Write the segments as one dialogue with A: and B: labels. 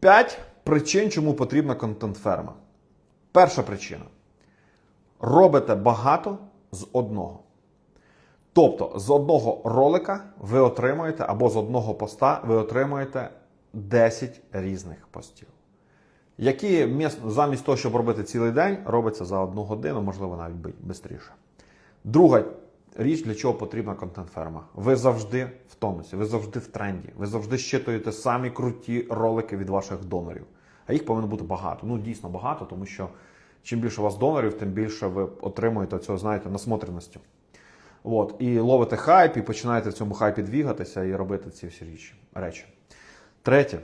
A: П'ять причин, чому потрібна контент-ферма. Перша причина. Робите багато з одного. Тобто з одного ролика ви отримуєте, або з одного поста ви отримуєте 10 різних постів. Які замість того, щоб робити цілий день, робиться за одну годину, можливо, навіть швидше. Друга річ, для чого потрібна контент-ферма. Ви завжди в тонусі, ви завжди в тренді, ви завжди щитуєте самі круті ролики від ваших донорів. А їх повинно бути багато. Ну, дійсно багато, тому що чим більше у вас донорів, тим більше ви отримуєте цього, знаєте, насмотреності. От, і ловите хайп, і починаєте в цьому хайпі двігатися і робити ці всі речі. речі. Третє.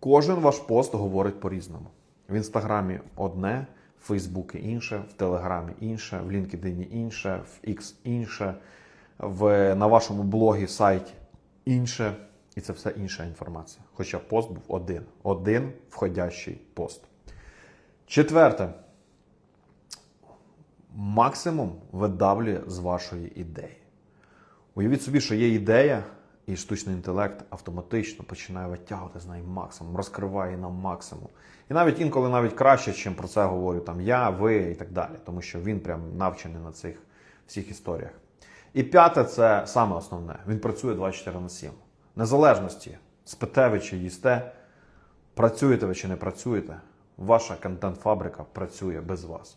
A: Кожен ваш пост говорить по-різному. В інстаграмі одне, в Фейсбуці інше, в Телеграмі інше, в LinkedIn інше, в X інше, в, на вашому блогі, сайті інше. І це все інша інформація. Хоча пост був один. Один входящий пост. Четверте. Максимум видавлює з вашої ідеї. Уявіть собі, що є ідея, і штучний інтелект автоматично починає витягувати з неї максимум, розкриває її на максимум. І навіть інколи навіть краще, чим про це говорю там я, ви і так далі, тому що він прям навчений на цих всіх історіях. І п'яте, це саме основне. Він працює 24 на 7. Незалежності, спите ви чи їсте, працюєте ви чи не працюєте, ваша контент-фабрика працює без вас.